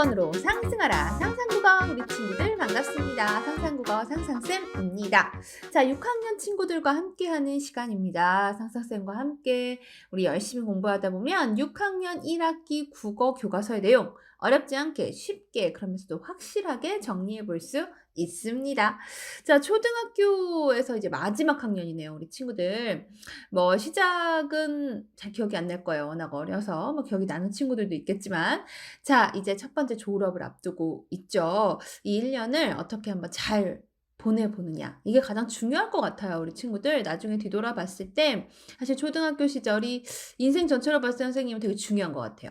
상위권으로 상승하라 상상국어 우리 친구들 반갑습니다. 상상국어 상상쌤입니다. 자 6학년 친구들과 함께하는 시간입니다. 상상쌤과 함께 우리 열심히 공부하다 보면 6학년 1학기 국어 교과서의 내용 어렵지 않게 쉽게 그러면서도 확실하게 정리해 볼 수 있습니다. 자, 초등학교에서 이제 마지막 학년이네요, 우리 친구들. 뭐, 시작은 잘 기억이 안 날 거예요. 워낙 어려서. 뭐, 기억이 나는 친구들도 있겠지만. 자, 이제 첫 번째 졸업을 앞두고 있죠. 이 1년을 어떻게 한번 잘 보내보느냐. 이게 가장 중요할 것 같아요, 우리 친구들. 나중에 뒤돌아 봤을 때, 사실 초등학교 시절이 인생 전체로 봤을 때 선생님은 되게 중요한 것 같아요.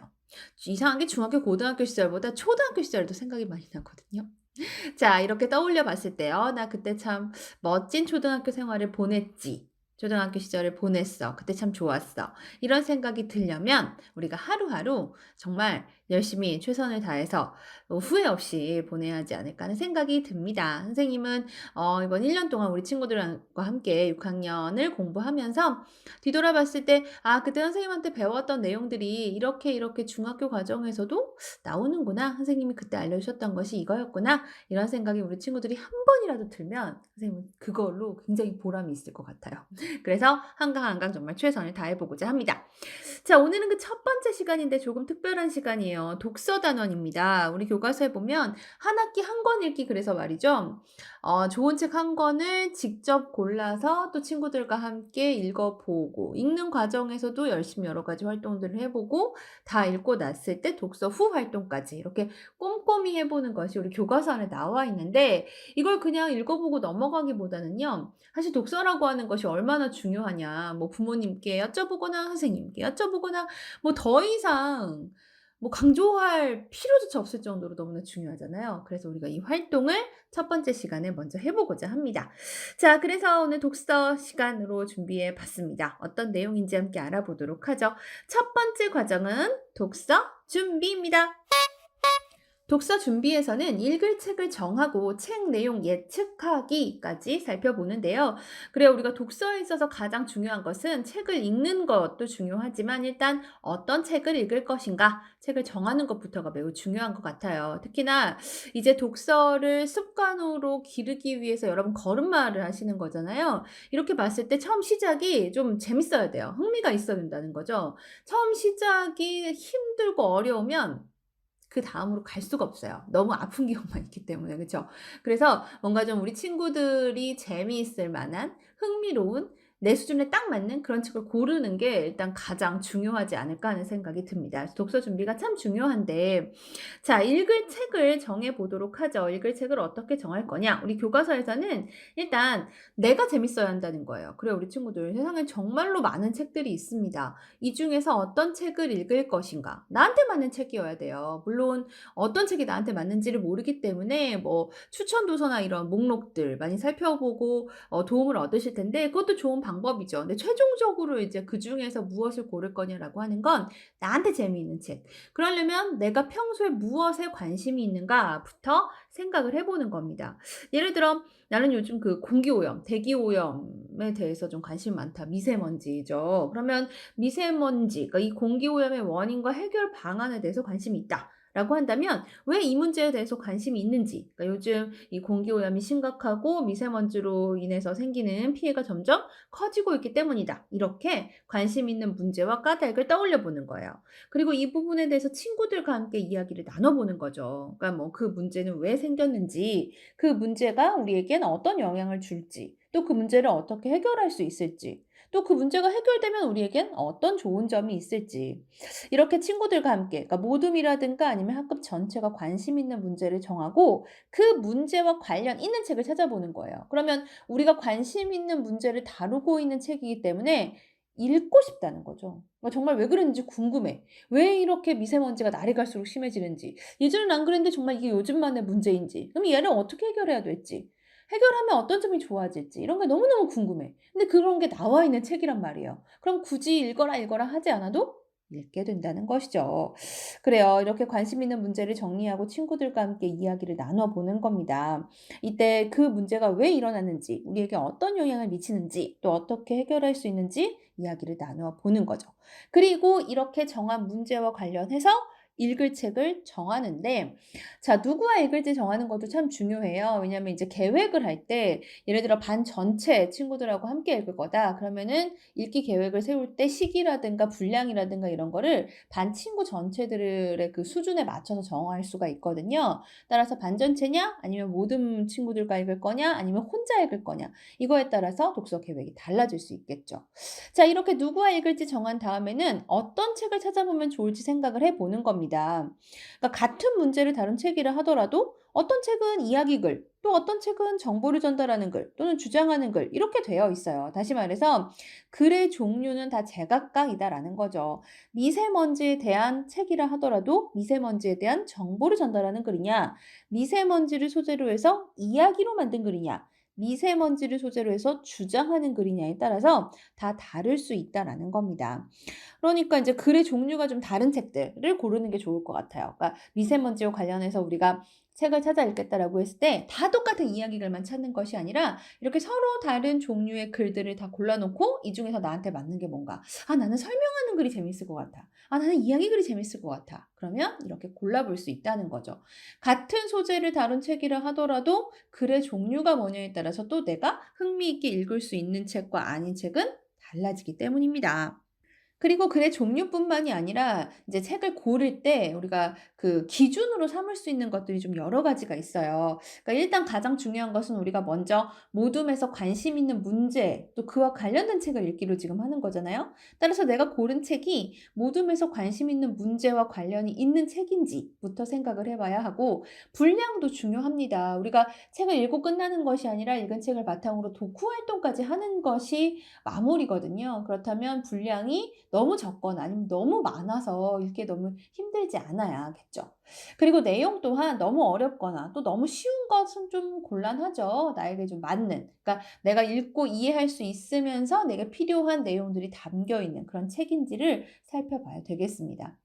이상한 게 중학교, 고등학교 시절보다 초등학교 시절도 생각이 많이 나거든요. 자, 이렇게 떠올려 봤을 때요. 나 그때 참 멋진 초등학교 생활을 보냈지. 초등학교 시절을 보냈어. 그때 참 좋았어. 이런 생각이 들려면 우리가 하루하루 정말 열심히 최선을 다해서 후회 없이 보내야 하지 않을까 하는 생각이 듭니다. 선생님은 어, 이번 1년 동안 우리 친구들과 함께 6학년을 공부하면서 뒤돌아봤을 때, 아, 그때 선생님한테 배웠던 내용들이 이렇게 이렇게 중학교 과정에서도 나오는구나. 선생님이 그때 알려주셨던 것이 이거였구나. 이런 생각이 우리 친구들이 한 번이라도 들면 선생님은 그걸로 굉장히 보람이 있을 것 같아요. 그래서 한강 한강 정말 최선을 다해보고자 합니다. 자, 오늘은 그 첫 번째 시간인데 조금 특별한 시간이에요. 독서 단원입니다. 우리 교과서에 보면 한 학기 한 권 읽기 그래서 말이죠. 어, 좋은 책 한 권을 직접 골라서 또 친구들과 함께 읽어보고 읽는 과정에서도 열심히 여러 가지 활동들을 해보고 다 읽고 났을 때 독서 후 활동까지 이렇게 꼼꼼히 해보는 것이 우리 교과서 안에 나와 있는데 이걸 그냥 읽어보고 넘어가기보다는요. 사실 독서라고 하는 것이 얼마나 중요하냐. 뭐 부모님께 여쭤보거나 선생님께 여쭤보거나 뭐 더 이상 뭐 강조할 필요조차 없을 정도로 너무나 중요하잖아요. 그래서 우리가 이 활동을 첫 번째 시간에 먼저 해보고자 합니다. 자, 그래서 오늘 독서 시간으로 준비해 봤습니다. 어떤 내용인지 함께 알아보도록 하죠. 첫 번째 과정은 독서 준비입니다. 독서 준비에서는 읽을 책을 정하고 책 내용 예측하기까지 살펴보는데요. 그래요. 우리가 독서에 있어서 가장 중요한 것은 책을 읽는 것도 중요하지만 일단 어떤 책을 읽을 것인가 책을 정하는 것부터가 매우 중요한 것 같아요. 특히나 이제 독서를 습관으로 기르기 위해서 여러분 걸음마를 하시는 거잖아요. 이렇게 봤을 때 처음 시작이 좀 재밌어야 돼요. 흥미가 있어야 된다는 거죠. 처음 시작이 힘들고 어려우면 그 다음으로 갈 수가 없어요. 너무 아픈 기억만 있기 때문에 그렇죠. 그래서 뭔가 좀 우리 친구들이 재미있을 만한 흥미로운 내 수준에 딱 맞는 그런 책을 고르는 게 일단 가장 중요하지 않을까 하는 생각이 듭니다. 독서 준비가 참 중요한데, 자, 읽을 책을 정해 보도록 하죠. 읽을 책을 어떻게 정할 거냐? 우리 교과서에서는 일단 내가 재밌어야 한다는 거예요. 그래, 우리 친구들 세상에 정말로 많은 책들이 있습니다. 이 중에서 어떤 책을 읽을 것인가? 나한테 맞는 책이어야 돼요. 물론 어떤 책이 나한테 맞는지를 모르기 때문에 뭐 추천 도서나 이런 목록들 많이 살펴보고 어, 도움을 얻으실 텐데 그것도 좋은 방법이죠. 근데 최종적으로 이제 그 중에서 무엇을 고를 거냐라고 하는 건 나한테 재미있는 책. 그러려면 내가 평소에 무엇에 관심이 있는가부터 생각을 해보는 겁니다. 예를 들어 나는 요즘 그 공기오염, 대기오염에 대해서 좀 관심 많다. 미세먼지죠. 그러면 미세먼지, 그러니까 이 공기오염의 원인과 해결 방안에 대해서 관심이 있다. 라고 한다면 왜 이 문제에 대해서 관심이 있는지 그러니까 요즘 이 공기오염이 심각하고 미세먼지로 인해서 생기는 피해가 점점 커지고 있기 때문이다. 이렇게 관심 있는 문제와 까닭을 떠올려 보는 거예요. 그리고 이 부분에 대해서 친구들과 함께 이야기를 나눠보는 거죠. 그러니까 뭐 그 문제는 왜 생겼는지 그 문제가 우리에겐 어떤 영향을 줄지 또 그 문제를 어떻게 해결할 수 있을지 또 그 문제가 해결되면 우리에겐 어떤 좋은 점이 있을지 이렇게 친구들과 함께 그러니까 모둠이라든가 아니면 학급 전체가 관심 있는 문제를 정하고 그 문제와 관련 있는 책을 찾아보는 거예요. 그러면 우리가 관심 있는 문제를 다루고 있는 책이기 때문에 읽고 싶다는 거죠. 그러니까 정말 왜 그런지 궁금해. 왜 이렇게 미세먼지가 날이 갈수록 심해지는지. 예전엔 안 그랬는데 정말 이게 요즘만의 문제인지. 그럼 얘를 어떻게 해결해야 될지. 해결하면 어떤 점이 좋아질지 이런 게 너무너무 궁금해. 근데 그런 게 나와 있는 책이란 말이에요. 그럼 굳이 읽어라 읽어라 하지 않아도 읽게 된다는 것이죠. 그래요. 이렇게 관심 있는 문제를 정리하고 친구들과 함께 이야기를 나눠보는 겁니다. 이때 그 문제가 왜 일어났는지, 우리에게 어떤 영향을 미치는지, 또 어떻게 해결할 수 있는지 이야기를 나누어 보는 거죠. 그리고 이렇게 정한 문제와 관련해서 읽을 책을 정하는데 자 누구와 읽을지 정하는 것도 참 중요해요. 왜냐하면 이제 계획을 할 때 예를 들어 반 전체 친구들하고 함께 읽을 거다. 그러면은 읽기 계획을 세울 때 시기라든가 분량이라든가 이런 거를 반 친구 전체들의 그 수준에 맞춰서 정할 수가 있거든요. 따라서 반 전체냐 아니면 모든 친구들과 읽을 거냐 아니면 혼자 읽을 거냐 이거에 따라서 독서 계획이 달라질 수 있겠죠. 자 이렇게 누구와 읽을지 정한 다음에는 어떤 책을 찾아보면 좋을지 생각을 해보는 겁니다. 그러니까 같은 문제를 다룬 책이라 하더라도 어떤 책은 이야기글, 또 어떤 책은 정보를 전달하는 글, 또는 주장하는 글, 이렇게 되어 있어요. 다시 말해서 글의 종류는 다 제각각이다라는 거죠. 미세먼지에 대한 책이라 하더라도 미세먼지에 대한 정보를 전달하는 글이냐, 미세먼지를 소재로 해서 이야기로 만든 글이냐, 미세먼지를 소재로 해서 주장하는 글이냐에 따라서 다 다를 수 있다라는 겁니다. 그러니까 이제 글의 종류가 좀 다른 책들을 고르는 게 좋을 것 같아요. 그러니까 미세먼지와 관련해서 우리가 책을 찾아 읽겠다라고 했을 때 다 똑같은 이야기글만 찾는 것이 아니라 이렇게 서로 다른 종류의 글들을 다 골라놓고 이 중에서 나한테 맞는 게 뭔가. 아 나는 설명하는 글이 재밌을 것 같아. 아 나는 이야기 글이 재밌을 것 같아. 그러면 이렇게 골라볼 수 있다는 거죠. 같은 소재를 다룬 책이라 하더라도 글의 종류가 뭐냐에 따라서 또 내가 흥미있게 읽을 수 있는 책과 아닌 책은 달라지기 때문입니다. 그리고 글의 종류뿐만이 아니라 이제 책을 고를 때 우리가 그 기준으로 삼을 수 있는 것들이 좀 여러 가지가 있어요. 그러니까 일단 가장 중요한 것은 우리가 먼저 모둠에서 관심 있는 문제 또 그와 관련된 책을 읽기로 지금 하는 거잖아요. 따라서 내가 고른 책이 모둠에서 관심 있는 문제와 관련이 있는 책인지부터 생각을 해봐야 하고 분량도 중요합니다. 우리가 책을 읽고 끝나는 것이 아니라 읽은 책을 바탕으로 독후 활동까지 하는 것이 마무리거든요. 그렇다면 분량이 너무 적거나 아니면 너무 많아서 읽기에 너무 힘들지 않아야겠죠. 그리고 내용 또한 너무 어렵거나 또 너무 쉬운 것은 좀 곤란하죠. 나에게 좀 맞는. 그러니까 내가 읽고 이해할 수 있으면서 내게 필요한 내용들이 담겨 있는 그런 책인지를 살펴봐야 되겠습니다.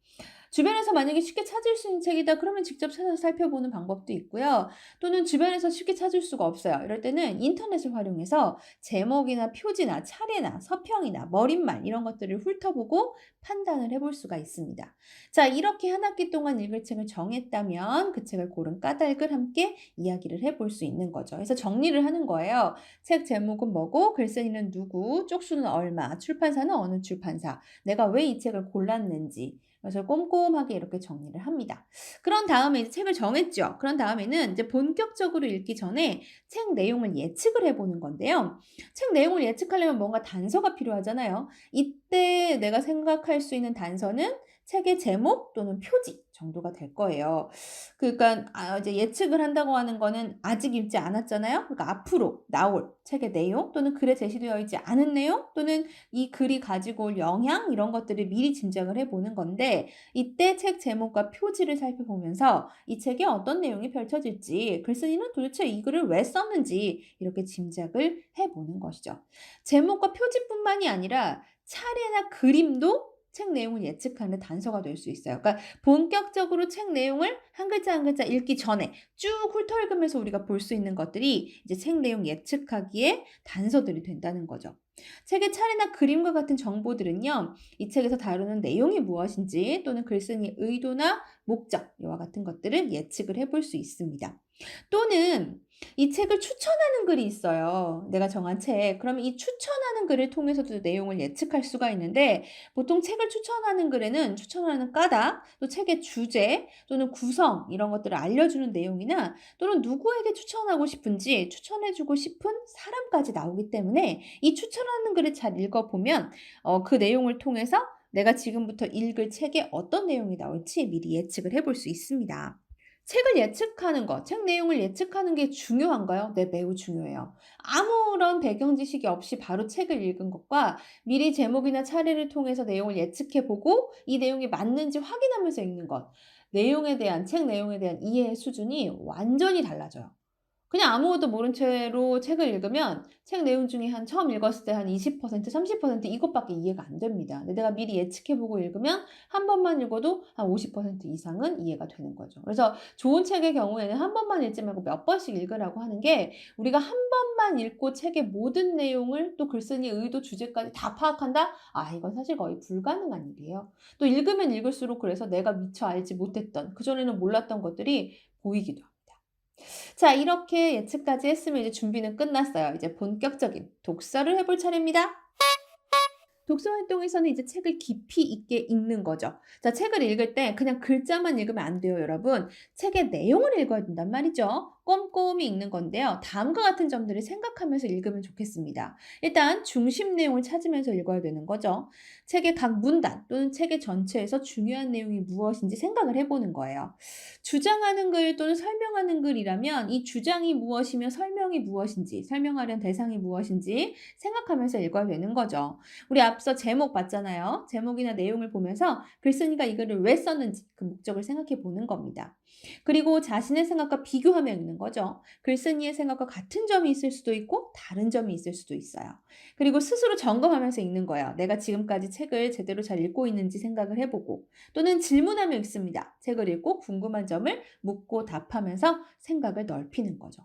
주변에서 만약에 쉽게 찾을 수 있는 책이다 그러면 직접 찾아서 살펴보는 방법도 있고요. 또는 주변에서 쉽게 찾을 수가 없어요. 이럴 때는 인터넷을 활용해서 제목이나 표지나 차례나 서평이나 머릿말 이런 것들을 훑어보고 판단을 해볼 수가 있습니다. 자, 이렇게 한 학기 동안 읽을 책을 정했다면 그 책을 고른 까닭을 함께 이야기를 해볼 수 있는 거죠. 그래서 정리를 하는 거예요. 책 제목은 뭐고, 글쓴이는 누구, 쪽수는 얼마, 출판사는 어느 출판사, 내가 왜 이 책을 골랐는지, 그래서 꼼꼼하게 이렇게 정리를 합니다. 그런 다음에 이제 책을 정했죠. 그런 다음에는 이제 본격적으로 읽기 전에 책 내용을 예측을 해보는 건데요. 책 내용을 예측하려면 뭔가 단서가 필요하잖아요. 이때 내가 생각할 수 있는 단서는 책의 제목 또는 표지 정도가 될 거예요. 그러니까 아 이제 예측을 한다고 하는 거는 아직 읽지 않았잖아요. 그러니까 앞으로 나올 책의 내용 또는 글에 제시되어 있지 않은 내용 또는 이 글이 가지고 올 영향 이런 것들을 미리 짐작을 해 보는 건데 이때 책 제목과 표지를 살펴보면서 이 책에 어떤 내용이 펼쳐질지 글쓴이는 도대체 이 글을 왜 썼는지 이렇게 짐작을 해 보는 것이죠. 제목과 표지뿐만이 아니라 차례나 그림도 책 내용을 예측하는 단서가 될 수 있어요. 그러니까 본격적으로 책 내용을 한 글자 한 글자 읽기 전에 쭉 훑어읽으면서 우리가 볼 수 있는 것들이 이제 책 내용 예측하기에 단서들이 된다는 거죠. 책의 차례나 그림과 같은 정보들은요, 이 책에서 다루는 내용이 무엇인지 또는 글쓴이 의도나 목적, 이와 같은 것들을 예측을 해볼 수 있습니다. 또는 이 책을 추천하는 글이 있어요. 내가 정한 책. 그러면 이 추천하는 글을 통해서도 내용을 예측할 수가 있는데 보통 책을 추천하는 글에는 추천하는 까닭, 또 책의 주제 또는 구성 이런 것들을 알려주는 내용이나 또는 누구에게 추천하고 싶은지 추천해주고 싶은 사람까지 나오기 때문에 이 추천하는 글을 잘 읽어보면 어, 그 내용을 통해서 내가 지금부터 읽을 책에 어떤 내용이 나올지 미리 예측을 해볼 수 있습니다. 책을 예측하는 것, 책 내용을 예측하는 게 중요한가요? 네, 매우 중요해요. 아무런 배경 지식이 없이 바로 책을 읽은 것과 미리 제목이나 차례를 통해서 내용을 예측해 보고 이 내용이 맞는지 확인하면서 읽는 것. 내용에 대한, 책 내용에 대한 이해 수준이 완전히 달라져요. 그냥 아무것도 모른 채로 책을 읽으면 책 내용 중에 한 처음 읽었을 때 한 20% 30% 이것밖에 이해가 안 됩니다. 근데 내가 미리 예측해 보고 읽으면 한 번만 읽어도 한 50% 이상은 이해가 되는 거죠. 그래서 좋은 책의 경우에는 한 번만 읽지 말고 몇 번씩 읽으라고 하는 게 우리가 한 번만 읽고 책의 모든 내용을 또 글쓴이 의도 주제까지 다 파악한다? 아, 이건 사실 거의 불가능한 일이에요. 또 읽으면 읽을수록 그래서 내가 미처 알지 못했던 그전에는 몰랐던 것들이 보이기도 합니다. 자, 이렇게 예측까지 했으면 이제 준비는 끝났어요. 이제 본격적인 독서를 해볼 차례입니다. 독서 활동에서는 이제 책을 깊이 있게 읽는 거죠. 자, 책을 읽을 때 그냥 글자만 읽으면 안 돼요, 여러분. 책의 내용을 읽어야 된단 말이죠. 꼼꼼히 읽는 건데요. 다음과 같은 점들을 생각하면서 읽으면 좋겠습니다. 일단 중심 내용을 찾으면서 읽어야 되는 거죠. 책의 각 문단 또는 책의 전체에서 중요한 내용이 무엇인지 생각을 해보는 거예요. 주장하는 글 또는 설명하는 글이라면 이 주장이 무엇이며 설명이 무엇인지, 설명하려는 대상이 무엇인지 생각하면서 읽어야 되는 거죠. 우리 앞서 제목 봤잖아요. 제목이나 내용을 보면서 글쓴이가 이 글을 왜 썼는지 그 목적을 생각해 보는 겁니다. 그리고 자신의 생각과 비교하며 읽는 거죠. 글쓴이의 생각과 같은 점이 있을 수도 있고 다른 점이 있을 수도 있어요. 그리고 스스로 점검하면서 읽는 거예요. 내가 지금까지 책을 제대로 잘 읽고 있는지 생각을 해보고 또는 질문하며 읽습니다. 책을 읽고 궁금한 점을 묻고 답하면서 생각을 넓히는 거죠.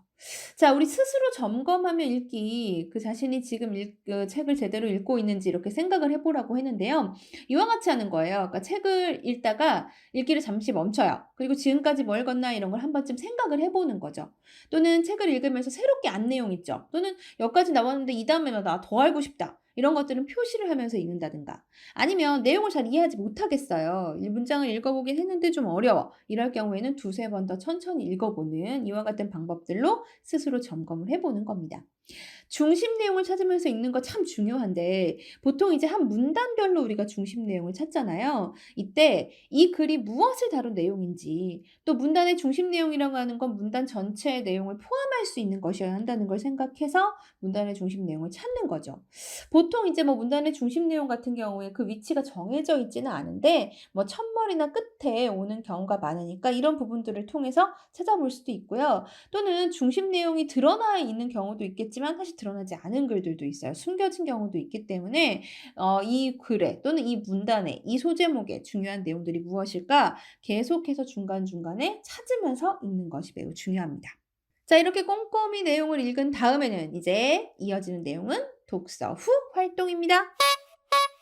자, 우리 스스로 점검하며 읽기, 그 자신이 지금 읽, 그 책을 제대로 읽고 있는지 이렇게 생각을 해보라고 했는데요. 이와 같이 하는 거예요. 그러니까 책을 읽다가 읽기를 잠시 멈춰요. 그리고 지금까지 뭘 읽었나 이런 걸 한 번쯤 생각을 해보는 거죠. 또는 책을 읽으면서 새롭게 안 내용 있죠. 또는 여기까지 나왔는데 이 다음에 나 더 알고 싶다. 이런 것들은 표시를 하면서 읽는다든가 아니면 내용을 잘 이해하지 못하겠어요. 이 문장을 읽어보긴 했는데 좀 어려워. 이럴 경우에는 두세 번 더 천천히 읽어보는 이와 같은 방법들로 스스로 점검을 해보는 겁니다. 중심 내용을 찾으면서 읽는 거 참 중요한데 보통 이제 한 문단별로 우리가 중심 내용을 찾잖아요. 이때 이 글이 무엇을 다룬 내용인지 또 문단의 중심 내용이라고 하는 건 문단 전체의 내용을 포함할 수 있는 것이어야 한다는 걸 생각해서 문단의 중심 내용을 찾는 거죠. 보통 이제 뭐 문단의 중심 내용 같은 경우에 그 위치가 정해져 있지는 않은데 뭐 첫머리나 끝에 오는 경우가 많으니까 이런 부분들을 통해서 찾아볼 수도 있고요. 또는 중심 내용이 드러나 있는 경우도 있겠지만 사실 드러나지 않은 글들도 있어요. 숨겨진 경우도 있기 때문에 어, 이 글에 또는 이 문단에 이 소제목에 중요한 내용들이 무엇일까 계속해서 중간중간에 찾으면서 읽는 것이 매우 중요합니다. 자, 이렇게 꼼꼼히 내용을 읽은 다음에는 이제 이어지는 내용은 독서 후 활동입니다.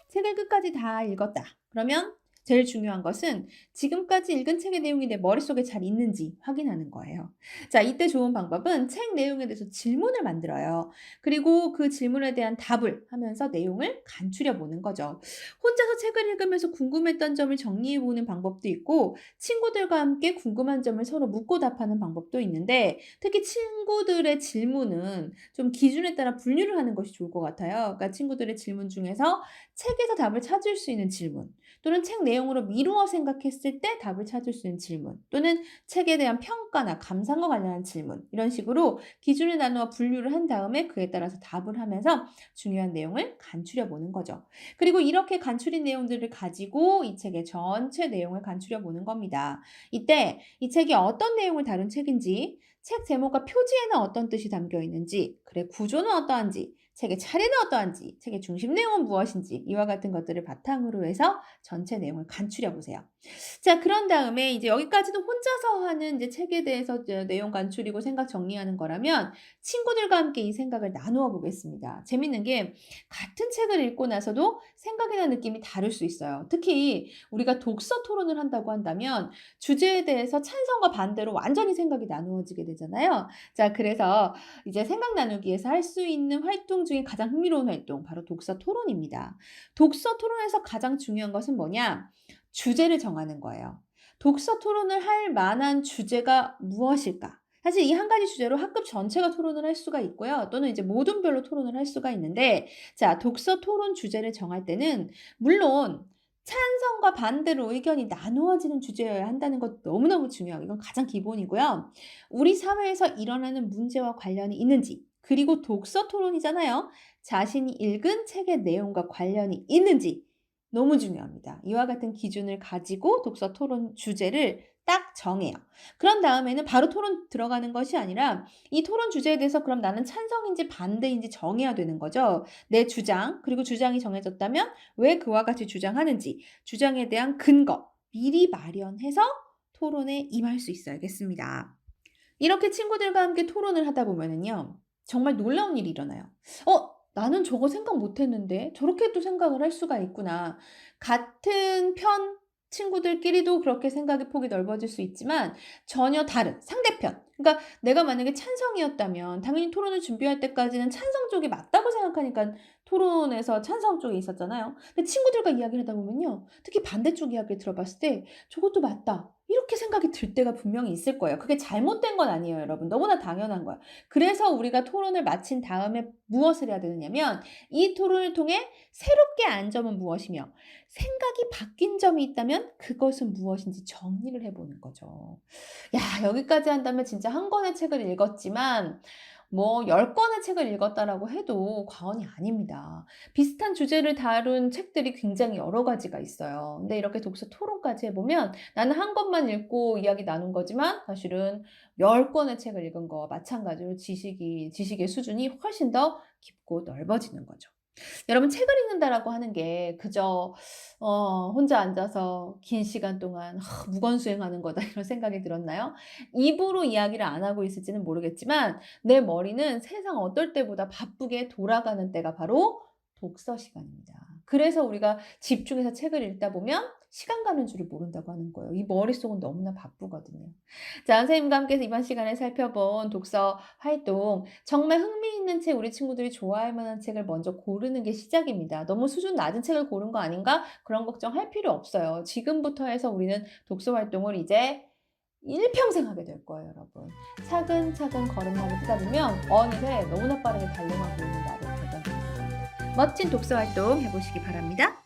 책을 끝까지 다 읽었다. 그러면 제일 중요한 것은 지금까지 읽은 책의 내용이 내 머릿속에 잘 있는지 확인하는 거예요. 자, 이때 좋은 방법은 책 내용에 대해서 질문을 만들어요. 그리고 그 질문에 대한 답을 하면서 내용을 간추려 보는 거죠. 혼자서 책을 읽으면서 궁금했던 점을 정리해 보는 방법도 있고 친구들과 함께 궁금한 점을 서로 묻고 답하는 방법도 있는데 특히 친구들의 질문은 좀 기준에 따라 분류를 하는 것이 좋을 것 같아요. 그러니까 친구들의 질문 중에서 책에서 답을 찾을 수 있는 질문 또는 책 내용으로 미루어 생각했을 때 답을 찾을 수 있는 질문 또는 책에 대한 평가나 감상과 관련한 질문 이런 식으로 기준을 나누어 분류를 한 다음에 그에 따라서 답을 하면서 중요한 내용을 간추려 보는 거죠. 그리고 이렇게 간추린 내용들을 가지고 이 책의 전체 내용을 간추려 보는 겁니다. 이때 이 책이 어떤 내용을 다룬 책인지 책 제목과 표지에는 어떤 뜻이 담겨 있는지, 그래 구조는 어떠한지, 책의 차례는 어떠한지, 책의 중심 내용은 무엇인지 이와 같은 것들을 바탕으로 해서 전체 내용을 간추려 보세요. 자, 그런 다음에 이제 여기까지는 혼자서 하는 이제 책에 대해서 내용 간추리고 생각 정리하는 거라면 친구들과 함께 이 생각을 나누어 보겠습니다. 재밌는 게 같은 책을 읽고 나서도 생각이나 느낌이 다를 수 있어요. 특히 우리가 독서 토론을 한다고 한다면 주제에 대해서 찬성과 반대로 완전히 생각이 나누어지게 되잖아요. 자, 그래서 이제 생각 나누기에서 할 수 있는 활동 중에 가장 흥미로운 활동 바로 독서 토론입니다. 독서 토론에서 가장 중요한 것은 뭐냐? 주제를 정하는 거예요. 독서 토론을 할 만한 주제가 무엇일까? 사실 이 한 가지 주제로 학급 전체가 토론을 할 수가 있고요. 또는 이제 모든 별로 토론을 할 수가 있는데, 자, 독서 토론 주제를 정할 때는, 물론, 찬성과 반대로 의견이 나누어지는 주제여야 한다는 것 너무너무 중요하고, 이건 가장 기본이고요. 우리 사회에서 일어나는 문제와 관련이 있는지, 그리고 독서 토론이잖아요. 자신이 읽은 책의 내용과 관련이 있는지 너무 중요합니다. 이와 같은 기준을 가지고 독서 토론 주제를 딱 정해요. 그런 다음에는 바로 토론 들어가는 것이 아니라 이 토론 주제에 대해서 그럼 나는 찬성인지 반대인지 정해야 되는 거죠. 내 주장, 그리고 주장이 정해졌다면 왜 그와 같이 주장하는지, 주장에 대한 근거 미리 마련해서 토론에 임할 수 있어야겠습니다. 이렇게 친구들과 함께 토론을 하다 보면은요. 정말 놀라운 일이 일어나요. 어, 나는 저거 생각 못 했는데 저렇게도 생각을 할 수가 있구나. 같은 편 친구들끼리도 그렇게 생각의 폭이 넓어질 수 있지만 전혀 다른 상대편. 그러니까 내가 만약에 찬성이었다면 당연히 토론을 준비할 때까지는 찬성 쪽이 맞다고 생각하니까 토론에서 찬성 쪽에 있었잖아요. 근데 친구들과 이야기를 하다 보면요. 특히 반대쪽 이야기를 들어봤을 때 저것도 맞다. 이렇게 생각이 들 때가 분명히 있을 거예요. 그게 잘못된 건 아니에요, 여러분. 너무나 당연한 거야. 그래서 우리가 토론을 마친 다음에 무엇을 해야 되느냐면 이 토론을 통해 새롭게 안 점은 무엇이며 생각이 바뀐 점이 있다면 그것은 무엇인지 정리를 해보는 거죠. 야, 여기까지 한다면 진짜 한 권의 책을 읽었지만 뭐 10권의 책을 읽었다라고 해도 과언이 아닙니다. 비슷한 주제를 다룬 책들이 굉장히 여러 가지가 있어요. 근데 이렇게 독서 토론까지 해보면 나는 한 권만 읽고 이야기 나눈 거지만 사실은 10권의 책을 읽은 거와 마찬가지로 지식이, 지식의 수준이 훨씬 더 깊고 넓어지는 거죠. 여러분 책을 읽는다라고 하는 게 그저 어, 혼자 앉아서 긴 시간 동안 하, 무건수행하는 거다 이런 생각이 들었나요? 입으로 이야기를 안 하고 있을지는 모르겠지만 내 머리는 세상 어떨 때보다 바쁘게 돌아가는 때가 바로 독서 시간입니다. 그래서 우리가 집중해서 책을 읽다 보면 시간 가는 줄을 모른다고 하는 거예요. 이 머릿속은 너무나 바쁘거든요. 자, 선생님과 함께 이번 시간에 살펴본 독서 활동. 정말 흥미있는 책, 우리 친구들이 좋아할 만한 책을 먼저 고르는 게 시작입니다. 너무 수준 낮은 책을 고른 거 아닌가? 그런 걱정할 필요 없어요. 지금부터 해서 우리는 독서 활동을 이제 일평생 하게 될 거예요, 여러분. 차근차근 걸음마를 뛰다 보면 어느새 너무나 빠르게 달려가고 있는 나를 발견하게 됩니다. 멋진 독서 활동 해보시기 바랍니다.